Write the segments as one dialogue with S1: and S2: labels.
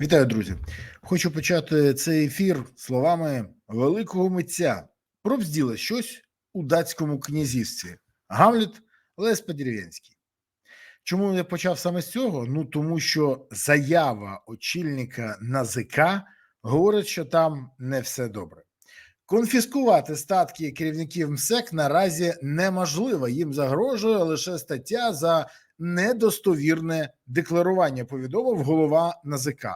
S1: Вітаю, друзі! Хочу почати цей ефір словами великого митця. Пробзділо щось у датському князівстві. Гамліт Лес Подерев'янський. Чому я почав саме з цього? Ну тому що заява очільника НАЗК говорить, що там не все добре. Конфіскувати статки керівників МСЕК наразі неможливо. Їм загрожує лише стаття за недостовірне декларування. Повідомив голова НАЗК.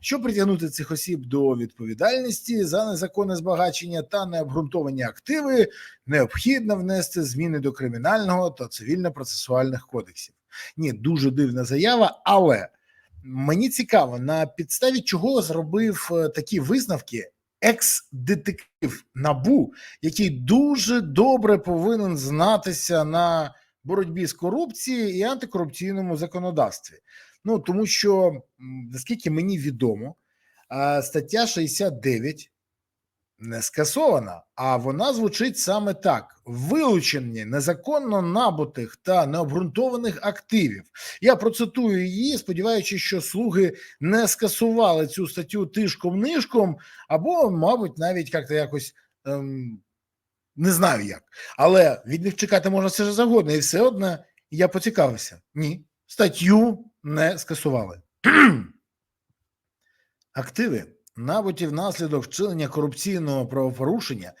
S1: Щоб притягнути цих осіб до відповідальності за незаконне збагачення та необґрунтовані активи, необхідно внести зміни до кримінального та цивільно-процесуальних кодексів. Ні, дуже дивна заява, але мені цікаво, на підставі чого зробив е, такі висновки екс-детектив Набу, який дуже добре повинен знатися на боротьбі з корупцією і антикорупційному законодавстві. Ну тому що, наскільки мені відомо, стаття 69 не скасована, а вона звучить саме так: вилучення незаконно набутих та необґрунтованих активів. Я процитую її, сподіваючись, що слуги не скасували цю статтю тишком-нишком, або, мабуть, навіть як-то якось. Ем, не знаю як, але від них чекати можна все ж завгодно, і все одно я поцікавився. Ні, статтю не скасували. Активи, набуті внаслідок вчинення корупційного правопорушення,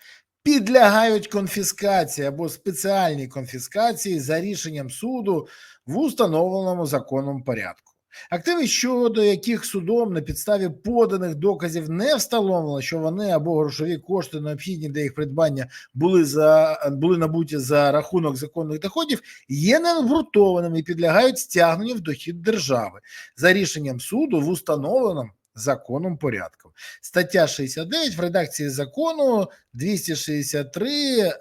S1: підлягають конфіскації або спеціальній конфіскації за рішенням суду в установленому законом порядку. Активи, щодо яких судом на підставі поданих доказів не встановлено, що вони або грошові кошти необхідні для їх придбання були за були набуті за рахунок законних доходів, є необґрунтованими і підлягають стягненню в дохід держави за рішенням суду в установленому законом порядку. Стаття 69 в редакції закону 263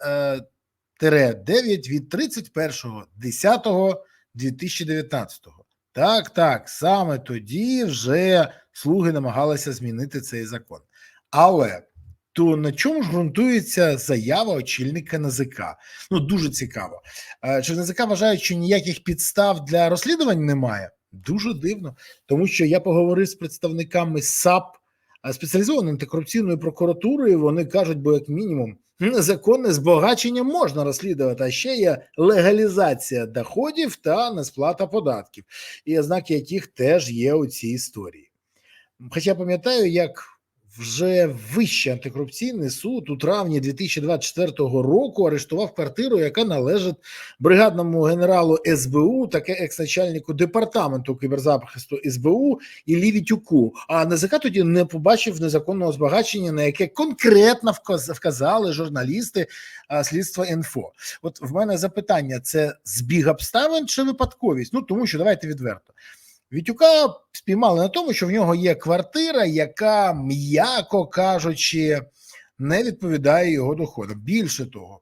S1: е, 9 від 31.10.2019. Так, так, саме тоді вже слуги намагалися змінити цей закон. Але то на чому ж ґрунтується заява очільника НАЗК? Ну дуже цікаво. Е, Чи НАЗК вважають, що ніяких підстав для розслідувань немає? Дуже дивно, тому що я поговорив з представниками САП а спеціалізованої антикорупційної прокуратури. Вони кажуть, бо як мінімум незаконне збагачення можна розслідувати, а ще є легалізація доходів та несплата податків, і ознаки яких теж є у цій історії. Хоча пам'ятаю, як вже Вищий антикорупційний суд у травні 2024 року арештував квартиру, яка належить бригадному генералу СБУ, таке екс-начальнику департаменту кіберзахисту СБУ і Лівітюку. А НЗК тоді не побачив незаконного збагачення, на яке конкретно вказ- вказали журналісти слідства інфо. От в мене запитання: це збіг обставин чи випадковість? Ну тому що давайте відверто. Вітюка спіймали на тому, що в нього є квартира, яка, м'яко кажучи, не відповідає його доходам. Більше того,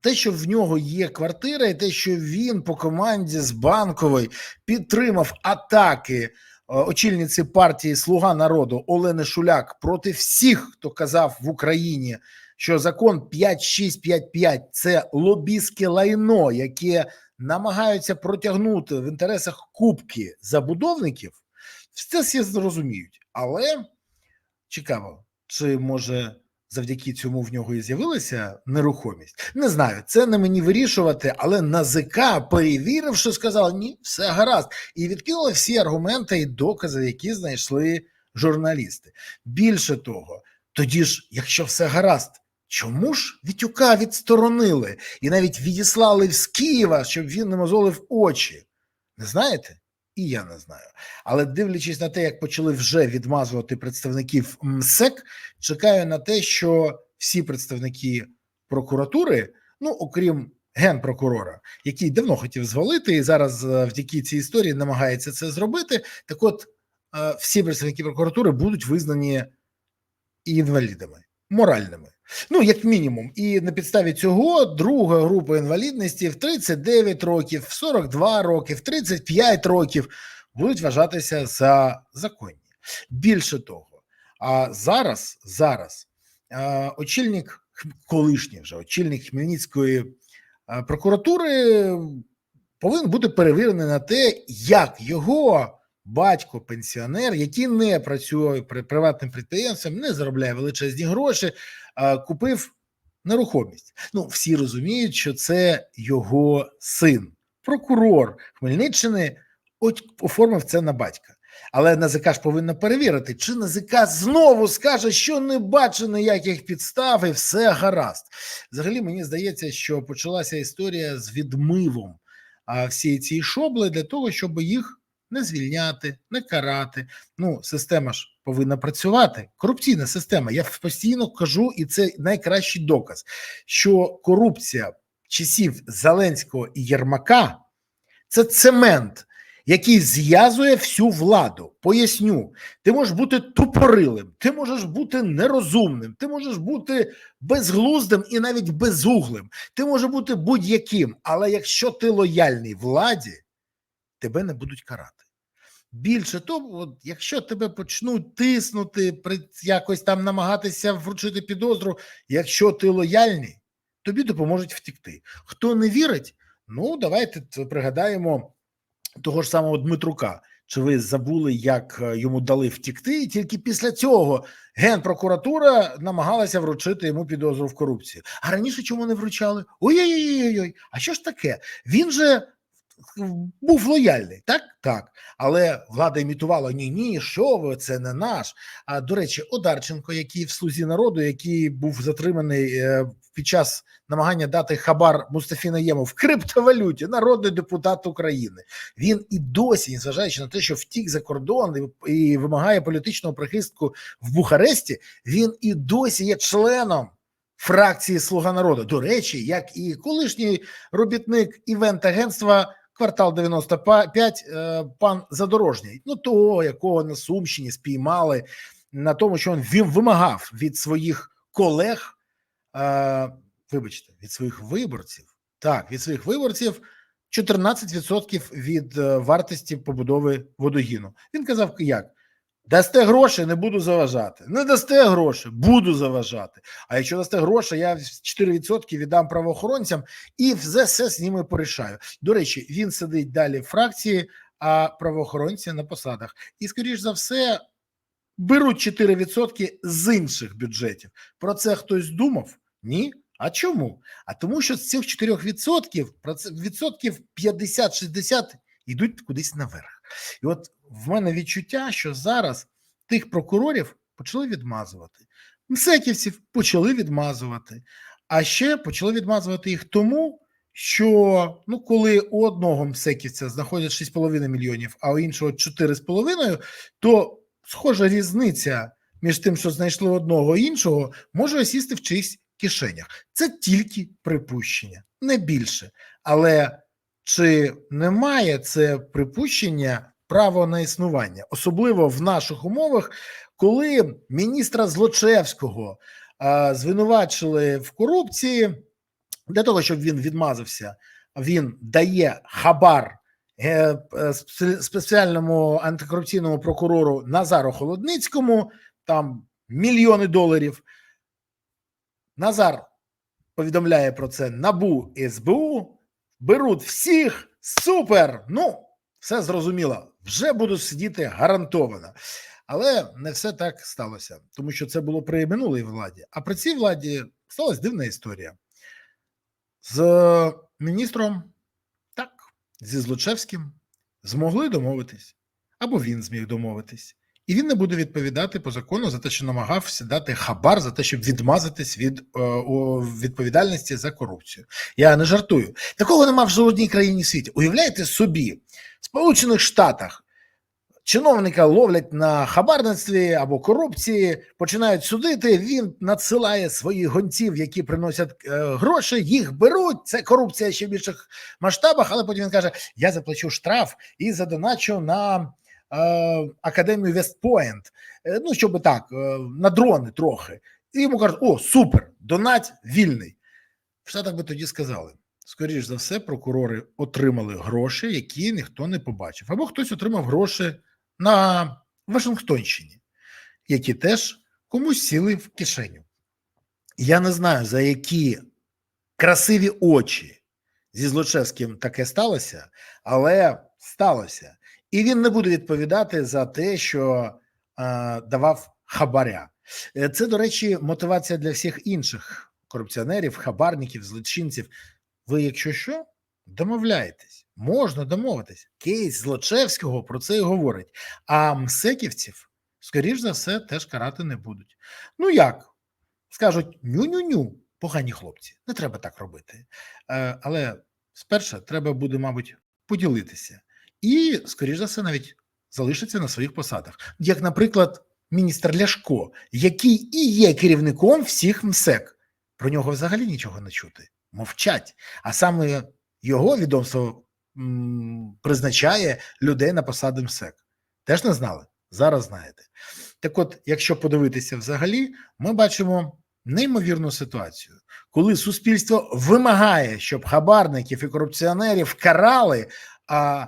S1: те, що в нього є квартира, і те, що він по команді з банкової підтримав атаки очільниці партії Слуга народу Олени Шуляк проти всіх, хто казав в Україні, що закон 5655 – це лобістське лайно, яке намагаються протягнути в інтересах кубки забудовників, все всі зрозуміють. Але цікаво, чи може завдяки цьому в нього і з'явилася нерухомість? Не знаю, це не мені вирішувати, але НАЗК, перевіривши, сказав, ні, все гаразд, і відкинули всі аргументи і докази, які знайшли журналісти. Більше того, тоді ж, якщо все гаразд. Чому ж Вітюка відсторонили і навіть відіслали з Києва, щоб він не мозолив очі? Не знаєте? І я не знаю. Але дивлячись на те, як почали вже відмазувати представників МСЕК, чекаю на те, що всі представники прокуратури, ну окрім генпрокурора, який давно хотів звалити, і зараз е, завдяки цій історії намагається це зробити. Так, от е, всі представники прокуратури будуть визнані інвалідами, моральними. Ну, як мінімум, і на підставі цього друга група інвалідності в 39 років, в 42 роки, в 35 років будуть вважатися за законні. Більше того, а зараз, зараз очільник, колишній вже очільник Хмельницької прокуратури повинен бути перевірений на те, як його батько, пенсіонер, який не працює при приватним підприємством, не заробляє величезні гроші, купив нерухомість. Ну, всі розуміють, що це його син, прокурор Хмельниччини, оформив це на батька. Але НАЗК ж повинна перевірити, чи НАЗК знову скаже, що не бачить ніяких підстав, і все гаразд. Взагалі, мені здається, що почалася історія з відмивом всієї цієї шобли для того, щоб їх не звільняти, не карати. Ну, система ж повинна працювати. Корупційна система. Я постійно кажу, і це найкращий доказ, що корупція часів Зеленського і Єрмака це цемент, який зв'язує всю владу. Поясню, ти можеш бути тупорилим, ти можеш бути нерозумним, ти можеш бути безглуздим і навіть безуглим. Ти можеш бути будь-яким, але якщо ти лояльний владі, тебе не будуть карати. Більше того, от, якщо тебе почнуть тиснути, якось там намагатися вручити підозру, якщо ти лояльний, тобі допоможуть втікти. Хто не вірить, ну давайте пригадаємо того ж самого Дмитрука. Чи ви забули, як е, йому дали втікти? І тільки після цього генпрокуратура намагалася вручити йому підозру в корупції. А раніше чому не вручали? Ой-ой-ой, а що ж таке? Він же був лояльний, так? Так. Але влада імітувала: ні, ні, що ви, це не наш. А до речі, Одарченко, який в слузі народу, який був затриманий е, під час намагання дати хабар Мустафі Наєму в криптовалюті, народний депутат України. Він і досі, незважаючи на те, що втік за кордон і, вимагає політичного прихистку в Бухаресті, він і досі є членом. Фракції Слуга народу, до речі, як і колишній робітник івент-агентства квартал 95, е, пан Задорожній, ну того, якого на Сумщині спіймали на тому, що він вимагав від своїх колег, е, вибачте, від своїх виборців, так, від своїх виборців 14% від е, вартості побудови водогіну. Він казав, як? Дасте гроші, не буду заважати. Не дасте гроші, буду заважати. А якщо дасте гроші, я 4% віддам правоохоронцям і все, з ними порішаю. До речі, він сидить далі в фракції, а правоохоронці на посадах. І, скоріш за все, беруть 4% з інших бюджетів. Про це хтось думав? Ні. А чому? А тому, що з цих 4% проц- відсотків 50-60 йдуть кудись наверх. І от в мене відчуття, що зараз тих прокурорів почали відмазувати, мсеківців почали відмазувати, а ще почали відмазувати їх тому, що ну, коли у одного мсеківця знаходять 6,5 мільйонів, а у іншого 4,5, то схожа різниця між тим, що знайшли одного і іншого, може осісти в чиїсь кишенях. Це тільки припущення, не більше. Але чи немає це припущення право на існування, особливо в наших умовах, коли міністра Злочевського а, звинувачили в корупції для того, щоб він відмазався, він дає хабар е, е, спеціальному антикорупційному прокурору Назару Холодницькому, там мільйони доларів. Назар повідомляє про це НАБУ СБУ, беруть всіх, супер! Ну, все зрозуміло, вже буду сидіти гарантовано. Але не все так сталося, тому що це було при минулій владі. А при цій владі сталася дивна історія. З міністром, так, зі Злочевським змогли домовитись, або він зміг домовитись. І він не буде відповідати по закону за те, що намагався дати хабар за те, щоб відмазатись від е, відповідальності за корупцію. Я не жартую. Такого нема в жодній країні світі. Уявляєте собі, в Сполучених Штатах чиновника ловлять на хабарництві або корупції, починають судити. Він надсилає своїх гонців, які приносять е, гроші, їх беруть. Це корупція ще в більших масштабах, але потім він каже: Я заплачу штраф і задоначу на академію Вестпойнт. Е, ну, щоб так, е, на дрони трохи. І йому кажуть: о, супер, донать вільний. В Штатах би тоді сказали. Скоріш за все, прокурори отримали гроші, які ніхто не побачив, або хтось отримав гроші на Вашингтонщині, які теж комусь сіли в кишеню. Я не знаю, за які красиві очі зі Злочевським таке сталося, але сталося. І він не буде відповідати за те, що е, давав хабаря. Е, Це, до речі, мотивація для всіх інших корупціонерів, хабарників, злочинців. Ви, якщо що, домовляєтесь, можна домовитись. Кейс Злочевського про це і говорить. А мсеківців, скоріш за все, теж карати не будуть. Ну як? Скажуть ню-ню-ню, погані хлопці, не треба так робити. Е, але спершу треба буде, мабуть, поділитися. І, скоріш за все, навіть залишиться на своїх посадах. Як, наприклад, міністр Ляшко, який і є керівником всіх МСЕК. Про нього взагалі нічого не чути. Мовчать. А саме його відомство призначає людей на посади МСЕК. Теж не знали? Зараз знаєте. Так от, якщо подивитися взагалі, ми бачимо неймовірну ситуацію, коли суспільство вимагає, щоб хабарників і корупціонерів карали, а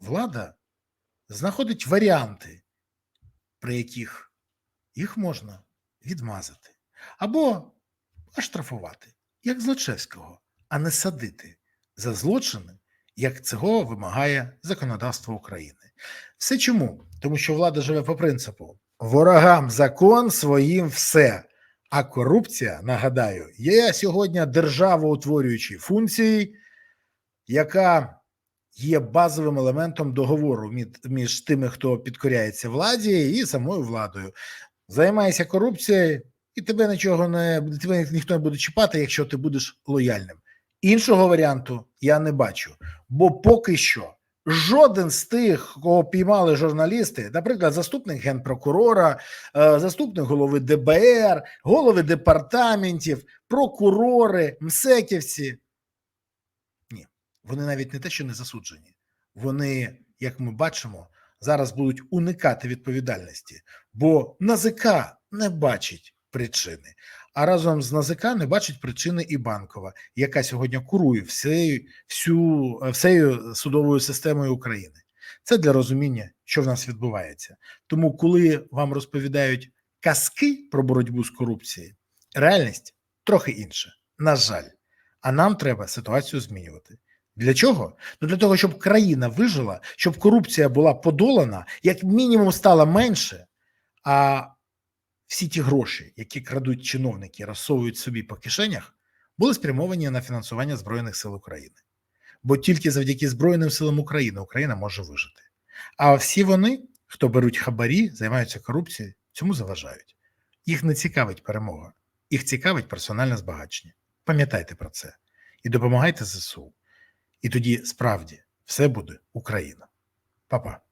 S1: влада знаходить варіанти, при яких їх можна відмазати або оштрафувати, як Злочевського, а не садити за злочини, як цього вимагає законодавство України. Все чому? Тому що влада живе по принципу: ворогам закон, своїм все. А корупція, нагадаю, є сьогодні державоутворюючою функцією, яка є базовим елементом договору між тими, хто підкоряється владі, і самою владою. Займайся корупцією, і тебе нічого не тебе ніхто не буде чіпати, якщо ти будеш лояльним. Іншого варіанту я не бачу, бо поки що жоден з тих, кого піймали журналісти, наприклад, заступник генпрокурора, заступник голови ДБР, голови департаментів, прокурори, МСЕКівці. Вони навіть не те, що не засуджені. Вони, як ми бачимо, зараз будуть уникати відповідальності, бо НАЗК не бачить причини. А разом з НАЗК не бачить причини і банкова, яка сьогодні курує всею, всю всею судовою системою України. Це для розуміння, що в нас відбувається. Тому, коли вам розповідають казки про боротьбу з корупцією, реальність трохи інша. На жаль, а нам треба ситуацію змінювати. Для чого? Ну для того, щоб країна вижила, щоб корупція була подолана, як мінімум стала менше. а всі ті гроші, які крадуть чиновники, розсовують собі по кишенях, були спрямовані на фінансування Збройних сил України. Бо тільки завдяки Збройним силам України Україна може вижити. А всі вони, хто беруть хабарі, займаються корупцією, цьому заважають. Їх не цікавить перемога, їх цікавить персональне збагачення. Пам'ятайте про це і допомагайте ЗСУ. І тоді справді все буде Україна. Па-па.